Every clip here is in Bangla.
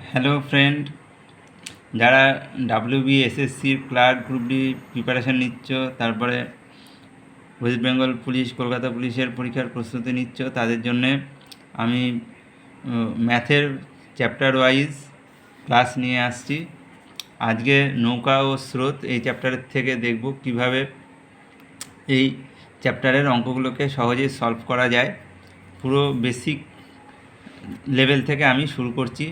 হ্যালো ফ্রেন্ড যারা ডাব্লিউবি এসএসসির ক্লার্ক গ্রুপ ডি প্রিপারেশান নিচ্ছ, তারপরে ওয়েস্ট বেঙ্গল পুলিশ কলকাতা পুলিশের পরীক্ষার প্রস্তুতি নিচ্ছ, তাদের জন্যে আমি ম্যাথের চ্যাপ্টার ওয়াইজ ক্লাস নিয়ে আসছি। আজকে নৌকা ও স্রোত এই চ্যাপ্টারের থেকে দেখব কীভাবে এই চ্যাপ্টারের অঙ্কগুলোকে সহজেই সলভ করা যায়। পুরো বেসিক লেভেল থেকে আমি শুরু করছি।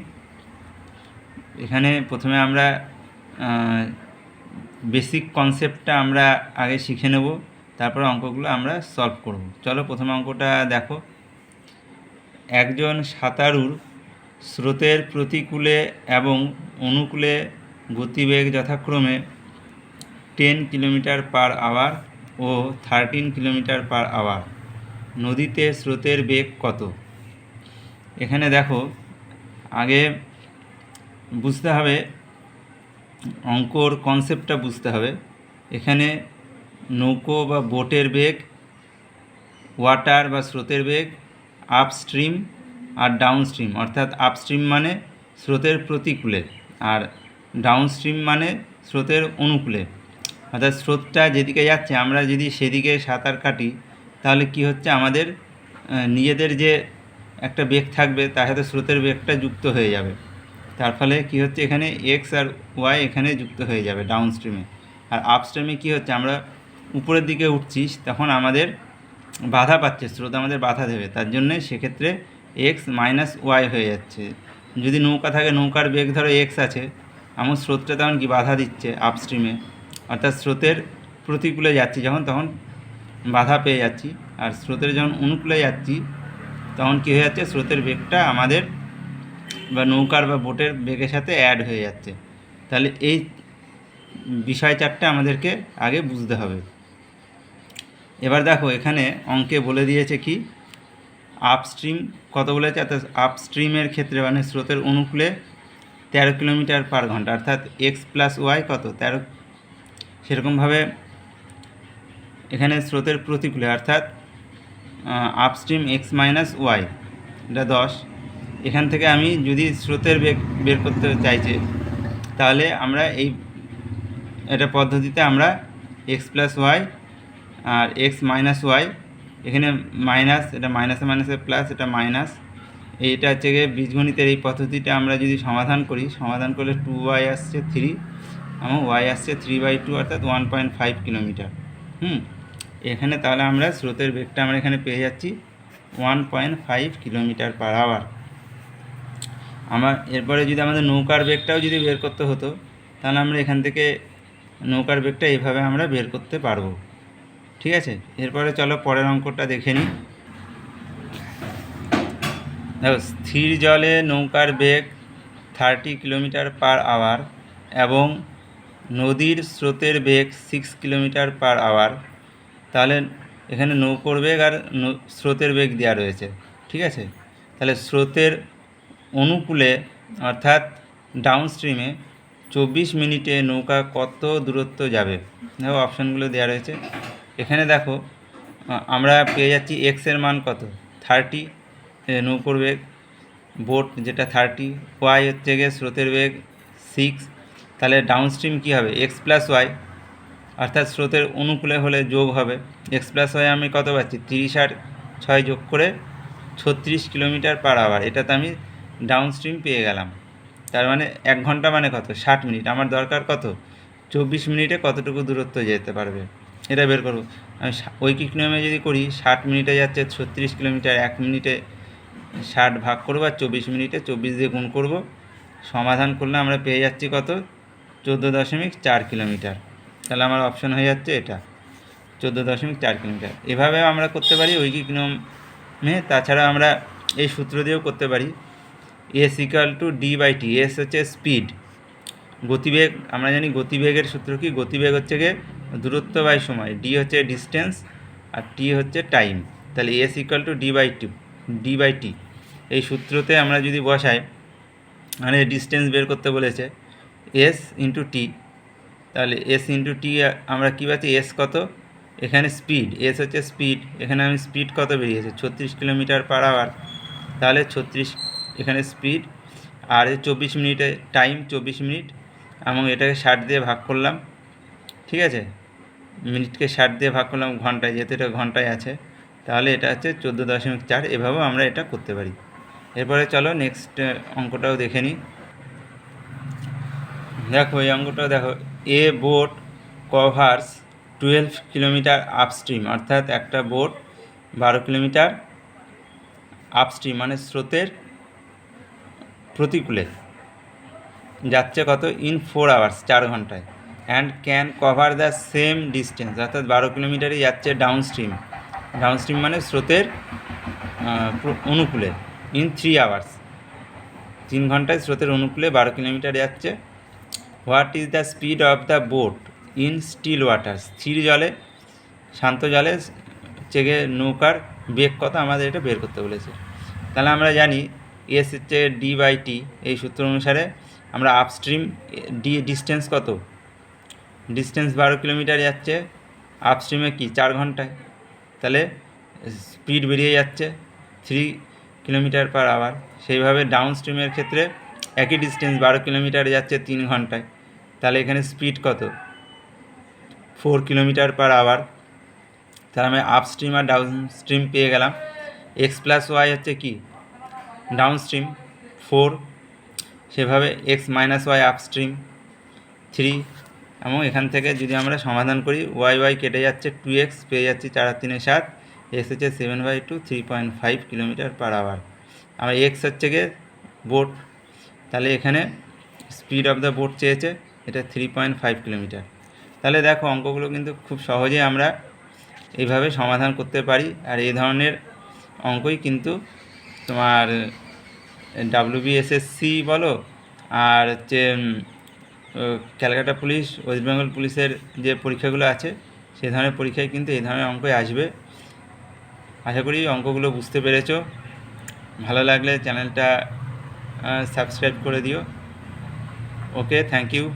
এখানে প্রথমে আমরা বেসিক কনসেপ্টটা আমরা আগে শিখে নেব, তারপর অঙ্কগুলো আমরা সলভ করব। চলো প্রথম অঙ্কটা দেখো। একজন সাঁতারুর স্রোতের প্রতিকূলে এবং অনুকূলে গতিবেগ যথাক্রমে টেন কিলোমিটার পার আওয়ার ও থার্টিন কিলোমিটার পার আওয়ার নদীতে স্রোতের বেগ কত? এখানে দেখো, আগে বুঝতে হবে, অঙ্কর কনসেপ্টটা বুঝতে হবে। এখানে নৌকো বা বোটের বেগ ওয়াটার বা স্রোতের বেগ আপস্ট্রিম আর ডাউনস্ট্রিম অর্থাৎ আপস্ট্রিম মানে স্রোতের প্রতিকূলে আর ডাউনস্ট্রিম মানে স্রোতের অনুকূলে। অর্থাৎ স্রোতটা যেদিকে যাচ্ছে, আমরা যদি সেদিকে সাঁতার কাটি, তাহলে কি হচ্ছে? আমাদের নিজেদের যে একটা বেগ থাকবে, তার সাথে স্রোতের বেগটা যুক্ত হয়ে যাবে। তার ফলে কি হচ্ছে, এখানে এক্স আর ওয়াই এখানে যুক্ত হয়ে যাবে ডাউন স্ট্রিমে আর আপ স্ট্রিমে কী হচ্ছে, আমরা উপরের দিকে উঠছি, তখন আমাদের বাধা পাচ্ছে, স্রোত আমাদের বাধা দেবে। তার জন্যে সেক্ষেত্রে এক্স মাইনাস ওয়াই হয়ে যাচ্ছে। যদি নৌকা থাকে, নৌকার বেগ ধরো এক্স আছে, আমার স্রোতটা তখন কি বাধা দিচ্ছে আপ স্ট্রিমে অর্থাৎ স্রোতের প্রতিকূলে যাচ্ছি যখন, তখন বাধা পেয়ে যাচ্ছি। আর স্রোতের যখন অনুকূলে যাচ্ছি, তখন কী হয়ে যাচ্ছে, স্রোতের বেগটা আমাদের বা নৌকার বা বোটের বেগের সাথে অ্যাড হয়ে যাচ্ছে। তাহলে এই বিষয় চারটা আমাদেরকে আগে বুঝতে হবে। এবার দেখো, এখানে অঙ্কে বলে দিয়েছে কি আপস্ট্রিম কত বলেছে? অর্থাৎ আপস্ট্রিমের ক্ষেত্রে মানে স্রোতের অনুকূলে তেরো কিলোমিটার পার ঘণ্টা, অর্থাৎ এক্স প্লাস ওয়াই কত? তেরো। সেরকমভাবে এখানে স্রোতের প্রতিকূলে, অর্থাৎ আপস্ট্রিম এক্স মাইনাস ওয়াই এটা দশ। এখান থেকে আমি যদি স্রোতের বেগ বের করতে চাইছি, তাহলে আমরা এই এটা পদ্ধতিতে আমরা এক্স প্লাস ওয়াই আর এক্স মাইনাস ওয়াই এখানে মাইনাস এটা মাইনাসে মাইনাসে প্লাস এটা মাইনাস এইটা হচ্ছে গিয়ে বীজগণিতের এই পদ্ধতিটা আমরা যদি সমাধান করি, সমাধান করলে টু ওয়াই আসছে থ্রি এবং ওয়াই আসছে থ্রি বাই টু অর্থাৎ ওয়ান পয়েন্ট ফাইভ কিলোমিটার। হুম, এখানে তাহলে আমরা স্রোতের বেগটা আমরা এখানে পেয়ে যাচ্ছি one point five kilometre per hour আমার, এরপরে যদি আমাদের নৌকার বেগটাও যদি বের করতে হতো, তাহলে আমরা এখান থেকে নৌকার বেগটা এভাবে আমরা বের করতে পারব। ঠিক আছে? এরপরে চলো পরের অঙ্কটা দেখে নিই। দেখো, স্থির জলে নৌকার বেগ থার্টি কিলোমিটার পার আওয়ার এবং নদীর স্রোতের বেগ সিক্স কিলোমিটার পার আওয়ার তাহলে এখানে নৌকোর বেগ আর স্রোতের বেগ দেওয়া রয়েছে। ঠিক আছে? তাহলে স্রোতের অনুকূলে, অর্থাৎ ডাউন স্ট্রিমে চব্বিশ মিনিটে নৌকা কত দূরত্ব যাবে? দেখো অপশানগুলো দেওয়া রয়েছে। এখানে দেখো আমরা পেয়ে যাচ্ছি এক্সের মান কত? থার্টি নৌকোর বেগ। বোট যেটা থার্টি ওয়াই হচ্ছে গিয়ে স্রোতের বেগ সিক্স তাহলে ডাউন স্ট্রিম কী হবে? এক্স প্লাস ওয়াই অর্থাৎ স্রোতের অনুকূলে হলে যোগ হবে। এক্স প্লাস ওয়াই আমি কত পাচ্ছি? তিরিশ আর ছয় যোগ করে ছত্রিশ কিলোমিটার পার আওয়ার এটাতে আমি ডাউন স্ট্রিম পেয়ে গেলাম। তার মানে এক ঘণ্টা মানে কত? ষাট মিনিট। আমার দরকার কত? চব্বিশ মিনিটে কতটুকু দূরত্ব যেতে পারবে? এটা বের করব। আমি ঐকিক নিয়মে যদি করি, ষাট মিনিটে যাচ্ছে ছত্রিশ কিলোমিটার, এক মিনিটে ষাট ভাগ করব আর চব্বিশ মিনিটে চব্বিশ দিয়ে গুণ করব। সমাধান করলে আমরা পেয়ে যাচ্ছি কত? চোদ্দ দশমিক চার কিলোমিটার। তাহলে আমার অপশন হয়ে যাচ্ছে এটা। চোদ্দ দশমিক চার কিলোমিটার। এভাবেও আমরা করতে পারি ঐকিক নিয়মে তাছাড়া আমরা এই সূত্র দিয়েও করতে পারি। S equal to d by t s হচ্ছে স্পিড গতিবেগ, আমরা জানি গতিবেগের সূত্র কি? গতিবেগ হচ্ছে গিয়ে দূরত্ব বাই সময়। ডি হচ্ছে ডিস্টেন্স আর টি হচ্ছে টাইম তাহলে s equal to d by t d by t এই সূত্রতে আমরা যদি বসাই মানে ডিস্টেন্স বের করতে বলেছে এস ইন্টু টি তাহলে এস ইন্টু টি আমরা কী পাচ্ছি? এস কত? এখানে স্পিড এস হচ্ছে স্পিড এখানে আমি স্পিড কত বেরিয়েছে? ছত্রিশ কিলোমিটার পার আওয়ার তাহলে ছত্রিশ এখানে স্পিড আর এই চব্বিশ মিনিটে টাইম চব্বিশ মিনিট, এবং এটাকে ষাট দিয়ে ভাগ করলাম, ঠিক আছে? মিনিটকে ষাট দিয়ে ভাগ করলাম ঘন্টায়, যেহেতু এটা ঘন্টায় আছে, তাহলে এটা হচ্ছে চোদ্দ দশমিক চার, এভাবেও আমরা এটা করতে পারি। এরপরে চলো নেক্সট অঙ্কটাও দেখে নিই। দেখো, এই অঙ্কটাও দেখো a boat covers twelve kilometre upstream অর্থাৎ একটা বোট বারো কিলোমিটার আপস্ট্রিম মানে স্রোতের প্রতিকূলে। যাচ্ছে কত? ইন ফোর আওয়ার্স চার ঘন্টায়। And can cover the same distance অর্থাৎ বারো কিলোমিটারই যাচ্ছে ডাউন স্ট্রিম ডাউন স্ট্রিম মানে স্রোতের অনুকূলে। ইন থ্রি আওয়ার্স তিন ঘন্টায় স্রোতের অনুকূলে বারো কিলোমিটার যাচ্ছে। What is the speed of the boat in still water স্থির জলে, শান্ত জলে, চেগে নৌকার বেগ কত? আমাদের এটা বের করতে বলেছে। তাহলে আমরা জানি এস হচ্ছে ডি বাই টি এই সূত্র অনুসারে আমরা আপস্ট্রিম ডি ডিস্টেন্স কত? ডিস্টেন্স বারো কিলোমিটার যাচ্ছে আপস্ট্রিমে কি? চার ঘন্টায়। তাহলে স্পিড বেরিয়ে যাচ্ছে থ্রি কিলোমিটার পার আওয়ার সেইভাবে ডাউন স্ট্রিমের ক্ষেত্রে একই ডিস্টেন্স বারো কিলোমিটার যাচ্ছে, তিন ঘন্টায়। তাহলে এখানে স্পিড কত? ফোর কিলোমিটার পার আওয়ার তাহলে আমি আপ স্ট্রিম আর ডাউন স্ট্রিম পেয়ে গেলাম। এক্স প্লাস ওয়াই হচ্ছে কি? ডাউন স্ট্রিম ফোর সেভাবে x minus y upstream three এবং এখান থেকে যদি আমরা সমাধান করি ওয়াই ওয়াই কেটে যাচ্ছে টু এক্স পেয়ে যাচ্ছি চার তিনে সাত এক্স হচ্ছে seven by two three point five kilometre per hour আমার এক্স হচ্ছে গিয়ে বোট তাহলে এখানে স্পিড অফ দ্য বোট চেয়েছে, এটা থ্রি পয়েন্ট ফাইভ কিলোমিটার তাহলে দেখো অঙ্কগুলো কিন্তু খুব সহজেই আমরা এইভাবে সমাধান করতে পারি, আর এই ধরনের অঙ্কই কিন্তু তোমার ডাব্লিউবিএসএসসি বলো, আর হচ্ছে ক্যালকাটা পুলিশ, ওয়েস্ট বেঙ্গল পুলিশের যে পরীক্ষাগুলো আছে, সে ধরনের পরীক্ষায় কিন্তু এই ধরনের অঙ্কই আসবে। আশা করি অঙ্কগুলো বুঝতে পেরেছ। ভালো লাগলে চ্যানেলটা সাবস্ক্রাইব করে দিও। Okay, thank you.